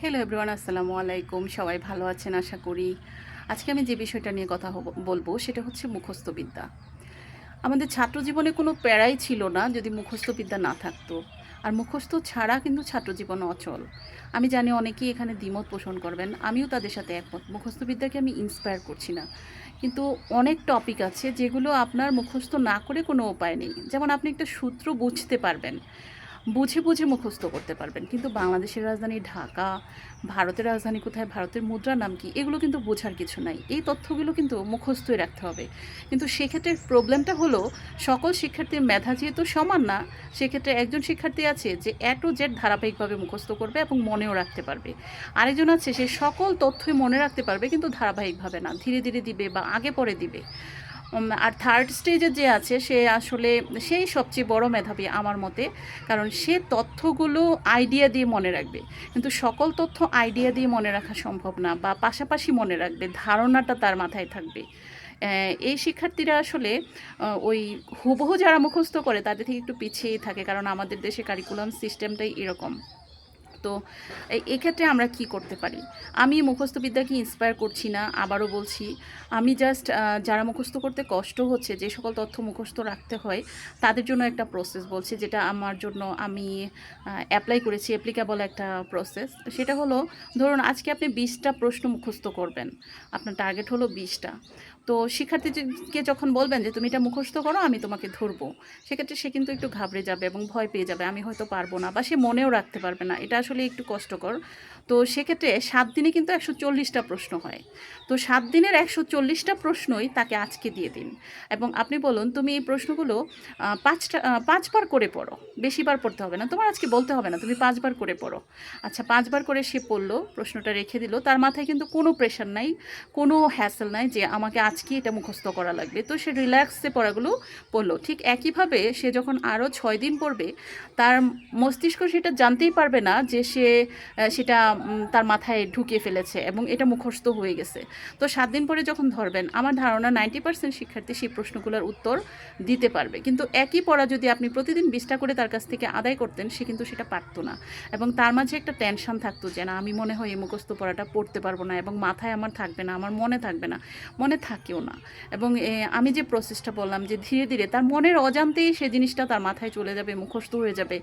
Hello everyone আসসালামু আলাইকুম। সবাই ভালো আছেন? আশা করি আজকে আমি যে বিষয়টা নিয়ে কথা বলব সেটা হচ্ছে মুখস্থ বিদ্যা। আমাদের ছাত্র জীবনে কোনো প্যারাই ছিল না যদি মুখস্থ বিদ্যা না থাকতো। আর মুখস্থ ছাড়া কিন্তু ছাত্র জীবন অচল। আমি জানি অনেকেই এখানে দ্বিমত পোষণ করবেন, আমিও তাদের সাথে একমত। মুখস্থ বিদ্যাকে আমি ইন্সপায়ার করছি না। কিন্তু অনেক টপিক আছে যেগুলো আপনার মুখস্থ না করে কোনো উপায় নেই। যেমন আপনি একটা সূত্র বুঝতে পারবেন। বুঝে বুঝে মুখস্থ করতে পারবেন। কিন্তু বাংলাদেশের রাজধানী ঢাকা, ভারতের রাজধানী কোথায়, ভারতের মুদ্রার নাম কি, এগুলো কিন্তু বোঝার কিছু নাই। এই তথ্যগুলো কিন্তু মুখস্থই রাখতে হবে। কিন্তু সেক্ষেত্রে প্রবলেমটা হলো, সকল শিক্ষার্থীর মেধা যেহেতু সমান না, সেক্ষেত্রে একজন শিক্ষার্থী আছে যে এ জেড ধারাবাহিকভাবে মুখস্থ করবে এবং মনেও রাখতে পারবে। আরেকজন আছে সে সকল তথ্যই মনে রাখতে পারবে, কিন্তু ধারাবাহিকভাবে না। ধীরে ধীরে দিবে বা আগে পরে দিবে। আর থার্ড স্টেজে যে আছে, সে আসলে সেই সবচেয়ে বড় মেধাবী আমার মতে, কারণ সে তথ্যগুলো আইডিয়া দিয়ে মনে রাখবে। কিন্তু সকল তথ্য আইডিয়া দিয়ে মনে রাখা সম্ভব না বা পাশাপাশি মনে রাখবে, ধারণাটা তার মাথায় থাকবে। এই শিক্ষার্থীরা আসলে ওই হুবহু যারা মুখস্থ করে, তাদের থেকে একটু পিছিয়েই থাকে, কারণ আমাদের দেশে কারিকুলাম সিস্টেমটাই এরকম। তো এক্ষেত্রে আমরা কি করতে পারি? আমি মুখস্থ বিদ্যাকে ইন্সপায়ার করছি না, আবারও বলছি, আমি জাস্ট যারা মুখস্থ করতে কষ্ট হচ্ছে, যে সকল তথ্য মুখস্থ রাখতে হয়, তাদের জন্য একটা প্রসেস বলছি, যেটা আমার জন্য আমি অ্যাপ্লাই করেছি অ্যাপ্লিকেবল একটা প্রসেস সেটা হলো, ধরুন আজকে আপনি বিশটা প্রশ্ন মুখস্থ করবেন, আপনার টার্গেট হলো বিশটা। তো শিক্ষার্থীকে যখন বলবেন যে, তুমি এটা মুখস্থ করো, আমি তোমাকে ধরবো, সেক্ষেত্রে সে কিন্তু একটু ঘাবড়ে যাবে এবং ভয় পেয়ে যাবে, আমি হয়তো পারব না, বা সে মনেও রাখতে পারবে না। এটা আসলে একটু কষ্টকর। তো সেক্ষেত্রে সাত দিনে কিন্তু একশো চল্লিশটা প্রশ্ন হয়। তো সাত দিনের একশো চল্লিশটা প্রশ্নই তাকে আজকে দিয়ে দিন। এবং আপনি বলুন, তুমি এই প্রশ্নগুলো পাঁচটা পাঁচবার করে পড়ো। বেশিবার পড়তে হবে না। তোমার আজকে বলতে হবে না, তুমি পাঁচবার করে পড়ো। আচ্ছা পাঁচবার করে সে পড়ল, প্রশ্নটা রেখে দিল। তার মাথায় কিন্তু কোনো প্রেশার নাই, কোনো হ্যাসেল নাই যে আমাকে আজকে এটা মুখস্থ করা লাগবে। তো সে রিল্যাক্সে পড়াগুলো পড়ল। ঠিক একইভাবে সে যখন আরও ছয় দিন পড়বে, তার মস্তিষ্ক সেটা জানতেই পারবে না যে সে সেটা তার মাথায় ঢুকিয়ে ফেলেছে এবং এটা মুখস্থ হয়ে গেছে। তো সাত দিন পরে যখন ধরবেন, আমার ধারণা নাইনটি পার্সেন্ট শিক্ষার্থী সেই প্রশ্নগুলোর উত্তর দিতে পারবে। কিন্তু একই পড়া যদি আপনি প্রতিদিন বিশটা করে তার কাছ থেকে আদায় করতেন, সে কিন্তু সেটা পারতো না। এবং তার মাঝে একটা টেনশন থাকতো যে, না, আমি মনে হয় এই মুখস্থ পড়াটা পড়তে পারব না এবং মাথায় আমার থাকবে না, আমার মনে থাকবে না। মনে থাকেও না। এবং আমি যে প্রসেসটা বললাম যে ধীরে ধীরে তার মনের অজান্তেই সে জিনিসটা তার মাথায় চলে যাবে, মুখস্থ হয়ে যাবে।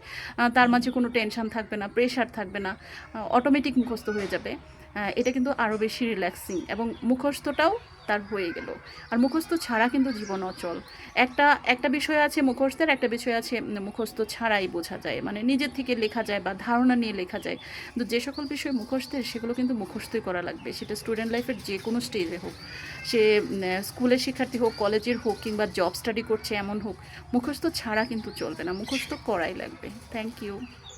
তার মাঝে কোনো টেনশন থাকবে না প্রেশার থাকবে না অটোমেটিক মুখস্থ হয়ে যাবে। এটা কিন্তু আরও বেশি রিল্যাক্সিং এবং মুখস্থটাও তার হয়ে গেল। আর মুখস্থ ছাড়া কিন্তু জীবন অচল। একটা একটা বিষয় আছে মুখস্থের, একটা বিষয় আছে মুখস্থ ছাড়াই বোঝা যায়। মানে নিজের থেকে লেখা যায় বা ধারণা নিয়ে লেখা যায়। কিন্তু যে সকল বিষয় মুখস্থের, সেগুলো কিন্তু মুখস্থই করা লাগবে। সেটা স্টুডেন্ট লাইফের যে কোনো স্টেজে হোক। সে স্কুলের শিক্ষার্থী হোক কলেজের হোক কিংবা জব স্টাডি করছে এমন হোক, মুখস্থ ছাড়া কিন্তু চলবে না। মুখস্থ করাই লাগবে। Thank you